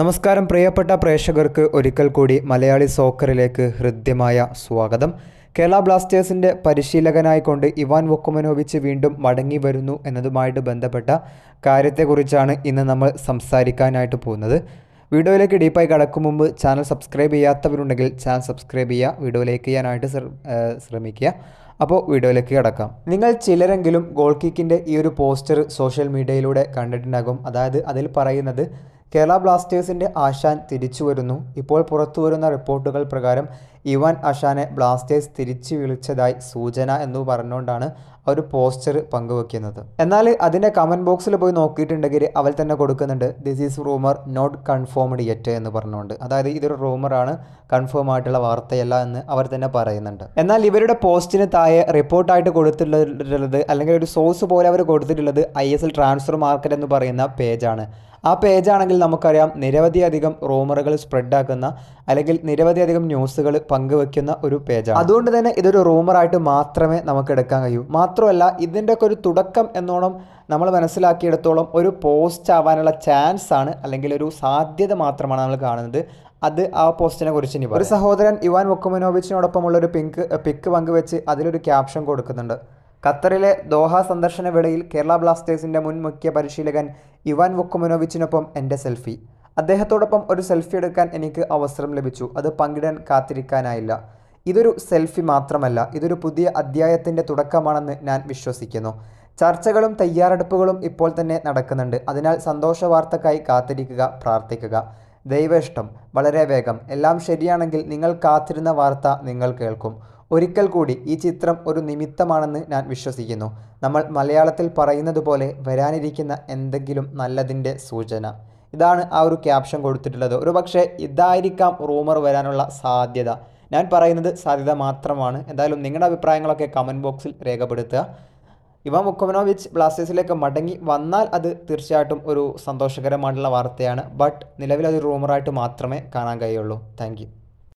നമസ്കാരം പ്രിയപ്പെട്ട പ്രേക്ഷകർക്ക് ഒരിക്കൽ കൂടി മലയാളി സോക്കറിലേക്ക് ഹൃദ്യമായ സ്വാഗതം. കേരള ബ്ലാസ്റ്റേഴ്സിന്റെ പരിശീലകനായിക്കൊണ്ട് ഇവാൻ വൊക്കുമനോവിച്ച് വീണ്ടും മടങ്ങി വരുന്നു എന്നതുമായിട്ട് ബന്ധപ്പെട്ട കാര്യത്തെക്കുറിച്ചാണ് ഇന്ന് നമ്മൾ സംസാരിക്കാനായിട്ട് പോകുന്നത്. വീഡിയോയിലേക്ക് ഡീപ്പായി കടക്കും മുമ്പ് ചാനൽ സബ്സ്ക്രൈബ് ചെയ്യാത്തവരുണ്ടെങ്കിൽ ചാനൽ സബ്സ്ക്രൈബ് ചെയ്യുക വീഡിയോ ലൈക്ക് ചെയ്യാനായിട്ട് ശ്രമിക്കുക. അപ്പോൾ വീഡിയോയിലേക്ക് കിടക്കാം. നിങ്ങൾ ചിലരെങ്കിലും ഗോൾ കിക്കിന്റെ ഈ ഒരു പോസ്റ്റർ സോഷ്യൽ മീഡിയയിലൂടെ കണ്ടിട്ടുണ്ടാകും. അതായത് അതിൽ പറയുന്നത് കേരള ബ്ലാസ്റ്റേഴ്സിന്റെ ആശാൻ തിരിച്ചു വരുന്നു ഇപ്പോൾ പുറത്തു വരുന്ന റിപ്പോർട്ടുകൾ പ്രകാരം ഇവാൻ അഷാനെ ബ്ലാസ്റ്റേഴ്സ് തിരിച്ചു വിളിച്ചതായി സൂചന എന്ന് പറഞ്ഞുകൊണ്ടാണ് ഒരു പോസ്റ്റർ പങ്കുവെക്കുന്നത്. എന്നാൽ അതിന്റെ കമന്റ് ബോക്സിൽ പോയി നോക്കിയിട്ടുണ്ടെങ്കിൽ അവൾ തന്നെ കൊടുക്കുന്നുണ്ട് this is rumour not confirmed yet എന്ന് പറഞ്ഞുകൊണ്ട്. അതായത് ഇതൊരു റൂമറാണ് കൺഫേം ആയിട്ടുള്ള വാർത്തയല്ല എന്ന് അവർ തന്നെ പറയുന്നുണ്ട്. എന്നാൽ ഇവരുടെ പോസ്റ്റിന് താഴെ റിപ്പോർട്ടായിട്ട് കൊടുത്തിട്ടുള്ളത് അല്ലെങ്കിൽ ഒരു സോഴ്സ് പോലെ അവർ കൊടുത്തിട്ടുള്ളത് I S L transfer market എന്ന് പറയുന്ന പേജാണ് ആ പേജാണെങ്കിൽ നമുക്കറിയാം നിരവധി അധികം റൂമറുകൾ സ്പ്രെഡാക്കുന്ന അല്ലെങ്കിൽ നിരവധി അധികം ന്യൂസുകൾ പങ്കുവെക്കുന്ന ഒരു പേജാണ്. അതുകൊണ്ട് തന്നെ ഇതൊരു റൂമറായിട്ട് മാത്രമേ നമുക്ക് എടുക്കാൻ കഴിയൂ. മാത്രമല്ല ഇതിന്റെ ഒക്കെ ഒരു തുടക്കം എന്നോണം നമ്മൾ മനസ്സിലാക്കിയെടുത്തോളം ഒരു പോസ്റ്റ് ആവാനുള്ള ചാൻസ് ആണ് അല്ലെങ്കിൽ ഒരു സാധ്യത മാത്രമാണ് നമ്മൾ കാണുന്നത്. അത് ആ പോസ്റ്റിനെ കുറിച്ച് ഇനി ഒരു സഹോദരൻ ഇവാൻ വൊക്കുമനോവിച്ചിനോടൊപ്പമുള്ള ഒരു പിങ്ക് പിക്ക് പങ്കുവെച്ച് അതിലൊരു ക്യാപ്ഷൻ കൊടുക്കുന്നുണ്ട്. ഖത്തറിലെ ദോഹ സന്ദർശന വേളയിൽ കേരള ബ്ലാസ്റ്റേഴ്സിന്റെ മുൻ മുഖ്യ പരിശീലകൻ ഇവാൻ വൊക്കുമനോവിച്ചിനൊപ്പം എന്റെ സെൽഫി അദ്ദേഹത്തോടൊപ്പം ഒരു സെൽഫി എടുക്കാൻ എനിക്ക് അവസരം ലഭിച്ചു. അത് പങ്കിടാൻ കാത്തിരിക്കാനായില്ല. ഇതൊരു സെൽഫി മാത്രമല്ല ഇതൊരു പുതിയ അധ്യായത്തിന്റെ തുടക്കമാണെന്ന് ഞാൻ വിശ്വസിക്കുന്നു. ചർച്ചകളും തയ്യാറെടുപ്പുകളും ഇപ്പോൾ തന്നെ നടക്കുന്നുണ്ട്. അതിനാൽ സന്തോഷ വാർത്തക്കായി കാത്തിരിക്കുക പ്രാർത്ഥിക്കുക. ദൈവേഷ്ടം വളരെ വേഗം. എല്ലാം ശരിയാണെങ്കിൽ നിങ്ങൾ കാത്തിരുന്ന വാർത്ത നിങ്ങൾ കേൾക്കും. ഒരിക്കൽ കൂടി ഈ ചിത്രം ഒരു നിമിത്തമാണെന്ന് ഞാൻ വിശ്വസിക്കുന്നു. നമ്മൾ മലയാളത്തിൽ പറയുന്നത് പോലെ വരാനിരിക്കുന്ന എന്തെങ്കിലും നല്ലതിന്റെ സൂചന. ഇതാണ് ആ ഒരു ക്യാപ്ഷൻ കൊടുത്തിട്ടുള്ളത്. ഒരു പക്ഷേ ഇതായിരിക്കാം റൂമർ വരാനുള്ള സാധ്യത. ഞാൻ പറയുന്നത് സാധ്യത മാത്രമാണ്. എന്തായാലും നിങ്ങളുടെ അഭിപ്രായങ്ങളൊക്കെ കമന്റ് ബോക്സിൽ രേഖപ്പെടുത്തുക. ഇവ മുക്കോമനോവിച്ച് ബ്ലാസ്റ്റേഴ്സിലേക്ക് മടങ്ങി വന്നാൽ അത് തീർച്ചയായിട്ടും ഒരു സന്തോഷകരമായിട്ടുള്ള വാർത്തയാണ്. ബട്ട് നിലവിൽ അത് റൂമറായിട്ട് മാത്രമേ കാണാൻ കഴിയുള്ളൂ. താങ്ക്